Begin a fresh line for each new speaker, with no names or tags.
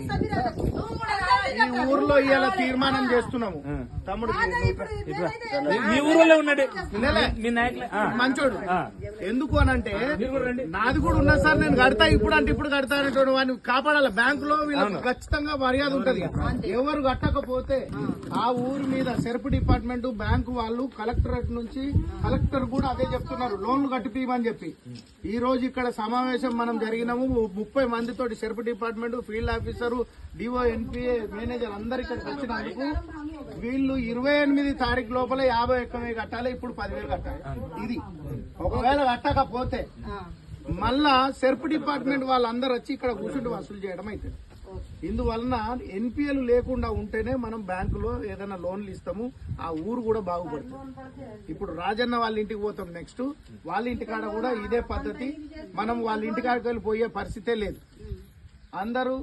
ఈ ఊర్లో ఇవాళ తీర్మానం చేస్తున్నాము. తమ్ముడు
మీ ఊరిలో ఉన్నాడు? మీ నాయకులే.
మంచోడు. ఎందుకు అని అంటే నాది కూడా ఉన్నా సార్ నేను కడతా ఇప్పుడు అంటే ఇప్పుడు కడతా అనేటువంటి వాడిని కాపాడాలి. బ్యాంకులో వీళ్ళకి ఖచ్చితంగా మర్యాద ఉంటది. ఎవరు కట్టకపోతే ఆ. ఊరి మీద సెర్ప్ డిపార్ట్మెంట్ బ్యాంకు వాళ్ళు కలెక్టరేట్ నుంచి కలెక్టర్ కూడా అదే చెప్తున్నారు. లోన్లు కట్టిపోయమని చెప్పి. ఈ రోజు ఇక్కడ సమావేశం మనం జరిగినాము. ముప్పై మందితోటి SERP department field officer DO NPA manager అందరు ఇక్కడికి వచ్చినందుకు వీళ్ళు ఇరవై ఎనిమిది తారీఖు లోపల యాభై ఒక్క వెయ్యి కట్టాలి ఇప్పుడు పదివేలు కట్టాలి. ఇది. ఒకవేళ కట్టకపోతే మళ్ళా సెర్ప్ డిపార్ట్మెంట్ వాళ్ళందరూ వచ్చి ఇక్కడ కూర్చుండి వసూలు చేయడం అవుతుంది ఇందువలన ఎన్పిఎల్ లేకుండా ఉంటేనే మనం బ్యాంకులో ఏదైనా లోన్లు ఇస్తాము ఆ ఊరు కూడా బాగుపడుతుంది. ఇప్పుడు రాజన్న వాళ్ళ ఇంటికి పోతాం నెక్స్ట్. వాళ్ళ ఇంటికాడ కూడా ఇదే పద్ధతి. మనం వాళ్ళ ఇంటికాడికి వెళ్ళి పోయే పరిస్థితే లేదు. అందరూ